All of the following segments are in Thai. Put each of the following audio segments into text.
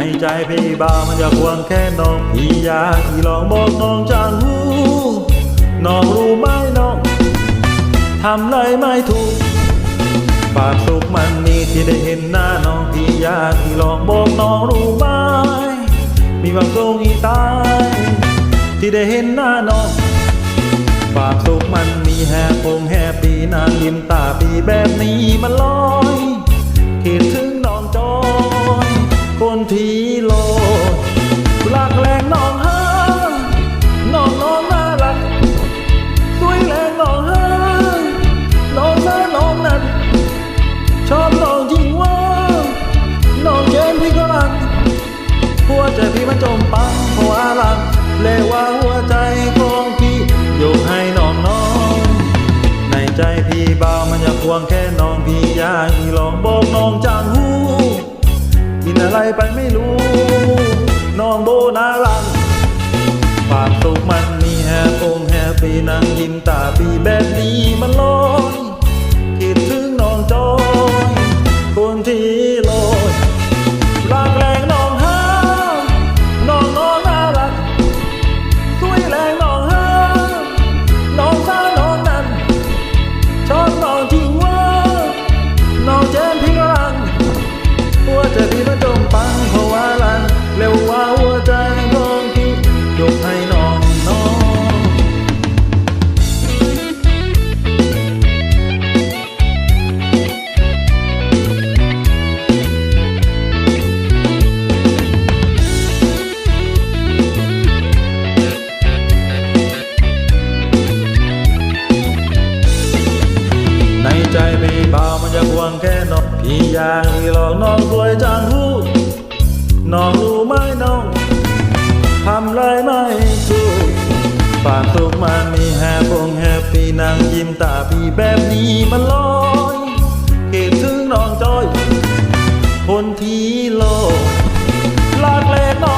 ในใจพี่บ่าวมันอยากหวงแค่น้องพี่อยากที่ลองบอกน้องจางหูน้องรู้ไหมน้องทำเลยไม่ถูกความสุขมันมีที่ได้เห็นหน้าน้องพี่อยากที่ลองบอกน้องรู้ไหมมีความสุขอีตาย ที่ได้เห็นหน้าน้องความสุขมันมีแฮปปงแฮปปี้นางยิ้มตาปีแบบนี้มันลอยคิดถึง โลดรักแรงน้องห้าน้องน้องน่ารักสวยแรงน้องห้าน้องน่าน้องนั้น ชอบน้องจริงว่าน้องเจนพี่ก็รักหัวใจพี่มันจมปังเพราะว่ารักเลว่าหัวใจของพี่ยกให้น้องน้องในใจพี่เบามันอยากควงแค่น้องพี่อยากลองบอกน้องจางหู อะไรไปไม่รู้ น้องโบนารัน ความสุขมันมีแฮปองแฮปปี้นั่งยิ้มตาปีแบบนี้มันลอยคิดถึงน้องจอยคนที่ เบามันจะควงแค่นอกพี่อยากให้ลองน้องสวยจังหูน้องรู้ไหมน้องทำไรไม่ถูกความสุขมันมีแฮปปงแฮปปี้นางยิ้มตาพี่แบบนี้มันลอยคิดถึงน้องจอย คนที่โลกลากแลกน้อง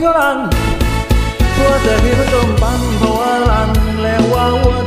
เจนพี่ก็รันตัวใจพี่มันจมปันเพราะว่าลันแล้วว่าว